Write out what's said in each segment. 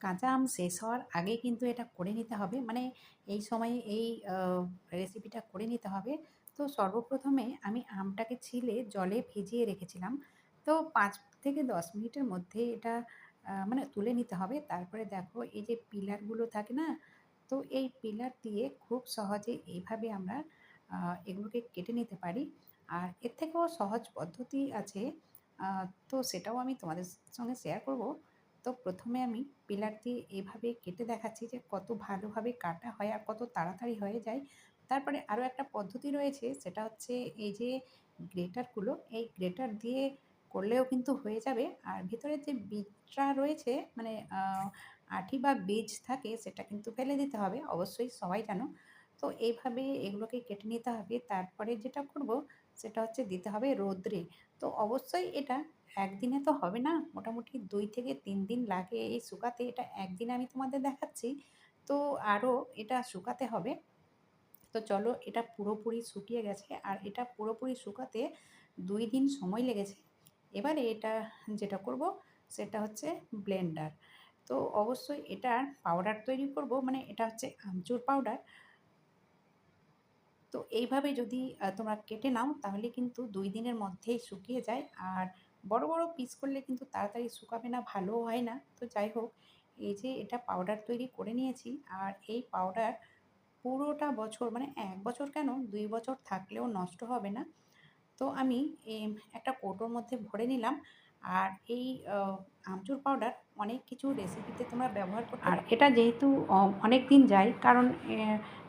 কাঁচা আম শেষ হওয়ার আগে কিন্তু এটা করে নিতে হবে। মানে এই সময়ে এই রেসিপিটা করে নিতে হবে। তো সর্বপ্রথমে আমি আমটাকে ছিলে জলে ভিজিয়ে রেখেছিলাম। তো পাঁচ থেকে দশ মিনিটের মধ্যে এটা মানে তুলে নিতে হবে। তারপরে দেখো এই যে পিলারগুলো থাকে না? তো এই পিলার দিয়ে খুব সহজে এইভাবে আমরা এগুলোকে কেটে নিতে পারি। আর এর থেকেও সহজ পদ্ধতি আছে। তো সেটাও আমি তোমাদের সঙ্গে শেয়ার করব। তো প্রথমে আমি পিলার দিয়ে এভাবে কেটে দেখাচ্ছি যে কত ভালোভাবে কাটা হয় আর কত তাড়াতাড়ি হয়ে যায়। তারপরে আরও একটা পদ্ধতি রয়েছে, সেটা হচ্ছে এই যে গ্রেটারগুলো, এই গ্রেটার দিয়ে করলেও কিন্তু হয়ে যাবে। আর ভিতরে যে বীজটা রয়েছে মানে আঠি বা বীজ থাকে, সেটা কিন্তু ফেলে দিতে হবে। অবশ্যই সবাই জানো। তো এইভাবে এগুলোকে কেটে নিতে হবে। তারপরে যেটা করব সেটা হচ্ছে দিতে হবে রোদ্রে। তো অবশ্যই এটা একদিনে তো হবে না, মোটামুটি দুই থেকে তিন দিন লাগে এই শুকাতে। এটা একদিনে আমি তোমাদের দেখাচ্ছি। তো আরও এটা শুকাতে হবে। তো চলো এটা পুরোপুরি শুকিয়ে গেছে আর এটা পুরোপুরি শুকাতে দুই দিন সময় লেগেছে। এবারে এটা যেটা করব সেটা হচ্ছে ব্লেন্ডার। তো অবশ্যই এটার পাউডার তৈরি করব। মানে এটা হচ্ছে আমচুর পাউডার। তো এইভাবে যদি তোমরা কেটে নাও তাহলে কিন্তু দুই দিনের মধ্যেই শুকিয়ে যায়। আর বড় বড় পিস করলে কিন্তু তাড়াতাড়ি শুকাবে না ভালোও হয় না। তো যাই হোক এই যে এটা পাউডার তৈরি করে নিয়েছি। আর এই পাউডার পুরোটা বছর মানে এক বছর কেন দুই বছর থাকলেও নষ্ট হবে না। তো আমি একটা কৌটোর মধ্যে ভরে নিলাম। আর এই আমচুর পাউডার অনেক কিছু রেসিপিতে তোমরা ব্যবহার করতে আর এটা যেহেতু অনেক দিন যায় কারণ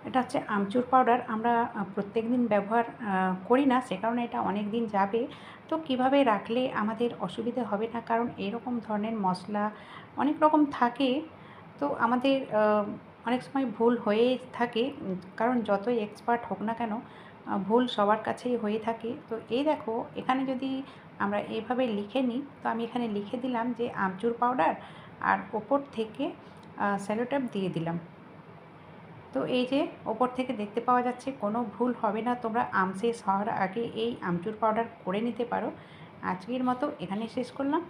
এটা হচ্ছে আমচুর পাউডার আমরা প্রত্যেক দিন ব্যবহার করি না, সে কারণে এটা অনেক দিন যাবে। তো কীভাবে রাখলে আমাদের অসুবিধে হবে না? কারণ এরকম ধরনের মশলা অনেক রকম থাকে। তো আমাদের অনেক সময় ভুল হয়ে থাকে। কারণ যতই এক্সপার্ট হোক না কেন ভুল সবার কাছেই হয়ে থাকে। তো এই দেখো, এখানে যদি আমরা এইভাবে লিখে নিই, তো আমি এখানে লিখে দিলাম যে আমচুর পাউডার আর ওপর থেকে স্যালোট্যাপ দিয়ে দিলাম। তো এই যে ওপর থেকে দেখতে পাওয়া যাচ্ছে কোনো ভুল হবে না, তোমরা আম শেষ হওয়ার আগে এই আমচুর পাউডার করে নিতে পারো। আজকের মতো এখানে শেষ করলাম।